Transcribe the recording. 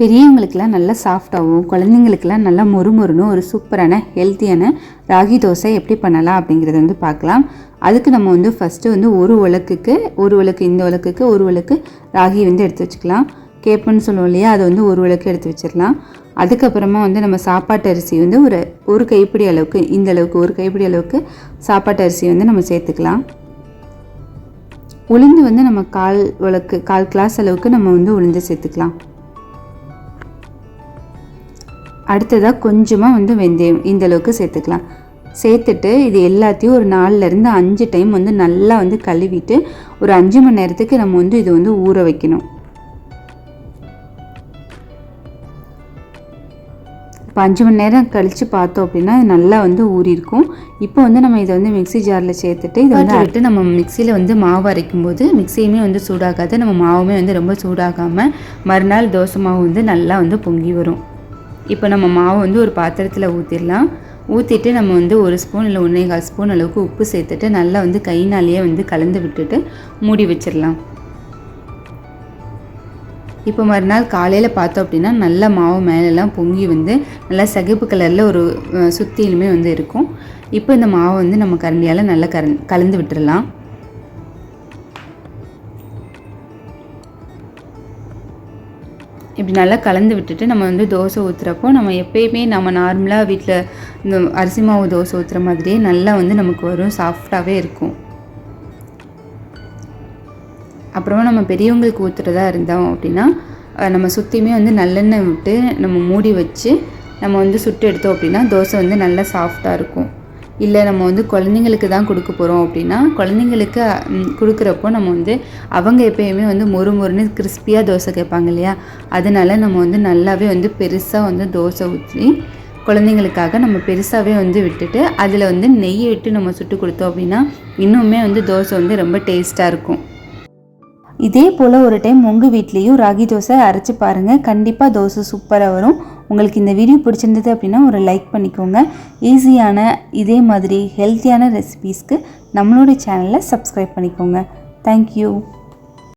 பெரியவங்களுக்கெல்லாம் நல்லா சாஃப்டாகவும் குழந்தைங்களுக்கெல்லாம் நல்லா மொறுமொறுன்னு ஒரு சூப்பரான ஹெல்த்தியான ராகி தோசை எப்படி பண்ணலாம் அப்படிங்கிறத வந்து பார்க்கலாம். அதுக்கு நம்ம வந்து ஃபஸ்ட்டு வந்து ஒரு உலக்குக்கு ஒரு உலக்கு இந்த உலக்குக்கு ஒரு உலக்கு ராகி வந்து எடுத்து வச்சுக்கலாம். கேப்புன்னு சொல்லுவோம் இல்லையா அதை வந்து ஒரு உலக்கு எடுத்து வச்சிடலாம். அதுக்கப்புறமா வந்து நம்ம சாப்பாட்டு அரிசி வந்து ஒரு ஒரு கைப்பிடி அளவுக்கு இந்த அளவுக்கு ஒரு கைப்பிடி அளவுக்கு சாப்பாட்டு அரிசி வந்து நம்ம சேர்த்துக்கலாம். உளுந்து வந்து நம்ம கால் உலக்கு கால் கிளாஸ் அளவுக்கு நம்ம வந்து உளுந்து சேர்த்துக்கலாம். அடுத்ததாக கொஞ்சமாக வந்து வெந்தயம் இந்த அளவுக்கு சேர்த்துக்கலாம். சேர்த்துட்டு இது எல்லாத்தையும் ஒரு நாலுலேருந்து அஞ்சு டைம் வந்து நல்லா வந்து கழுவிட்டு ஒரு அஞ்சு மணி நேரத்துக்கு நம்ம வந்து இது வந்து ஊற வைக்கணும். இப்போ அஞ்சு மணி நேரம் கழித்து பார்த்தோம் அப்படின்னா இது நல்லா வந்து ஊறியிருக்கும். இப்போ வந்து நம்ம இதை வந்து மிக்ஸி ஜாரில் சேர்த்துட்டு இதை வந்து விட்டு நம்ம மிக்சியில் வந்து மாவு அரைக்கும் போது மிக்சியுமே வந்து சூடாகாது. நம்ம மாவுமே வந்து ரொம்ப சூடாகாமல் மறுநாள் தோசை மாவு வந்து நல்லா வந்து பொங்கி வரும். இப்போ நம்ம மாவு வந்து ஒரு பாத்திரத்தில் ஊற்றிடலாம் ஊற்றிட்டு நம்ம வந்து ஒரு ஸ்பூன் இல்லை ஒன்றேகால் ஸ்பூன் அளவுக்கு உப்பு சேர்த்துட்டு நல்லா வந்து கைனாலேயே வந்து கலந்து விட்டுட்டு மூடி வச்சிடலாம். இப்போ மறுநாள் காலையில் பார்த்தோம் அப்படின்னா நல்ல மாவு மேலெல்லாம் பொங்கி வந்து நல்லா சகிப்பு கலரில் ஒரு சுற்றிலுமே சுத்தியிலுமே வந்து இருக்கும். இப்போ இந்த மாவை வந்து நம்ம கரண்டியால் நல்லா கரன் கலந்து விட்டுடலாம். இப்படி நல்லா கலந்து விட்டுட்டு நம்ம வந்து தோசை ஊற்றுறப்போ நம்ம எப்பயுமே நம்ம நார்மலாக வீட்டில் இந்த அரிசி மாவு தோசை ஊற்றுற மாதிரியே நல்லா வந்து நமக்கு வரும் சாஃப்டாகவே இருக்கும். அப்புறமா நம்ம பெரியவங்களுக்கு ஊற்றுறதா இருந்தோம் அப்படின்னா நம்ம சுற்றியுமே வந்து நல்லெண்ணெய் விட்டு நம்ம மூடி வச்சு நம்ம வந்து சுட்டு எடுத்தோம் அப்படின்னா தோசை வந்து நல்லா சாஃப்டாக இருக்கும். இல்லை நம்ம வந்து குழந்தைங்களுக்கு தான் கொடுக்க போகிறோம் அப்படின்னா குழந்தைங்களுக்கு கொடுக்குறப்போ நம்ம வந்து அவங்க எப்பயுமே வந்து மொறு மொறுன்னு கிறிஸ்பியாக தோசை கேட்பாங்க இல்லையா? அதனால நம்ம வந்து நல்லாவே வந்து பெருசாக வந்து தோசை ஊற்றி குழந்தைங்களுக்காக நம்ம பெருசாகவே வந்து விட்டுட்டு அதில் வந்து நெய் விட்டு நம்ம சுட்டு கொடுத்தோம் அப்படின்னா இன்னுமே வந்து தோசை வந்து ரொம்ப டேஸ்ட்டாக இருக்கும். இதே போல் ஒரு டைம் உங்கள் வீட்லேயும் ராகி தோசை அரைச்சி பாருங்கள் கண்டிப்பாக தோசை சூப்பராக வரும். உங்களுக்கு இந்த வீடியோ பிடிச்சிருந்தது அப்படின்னா ஒரு லைக் பண்ணிக்கோங்க. ஈஸியான இதே மாதிரி ஹெல்த்தியான ரெசிபீஸ்க்கு நம்மளோட சேனலை சப்ஸ்கிரைப் பண்ணிக்கோங்க. தேங்க்யூ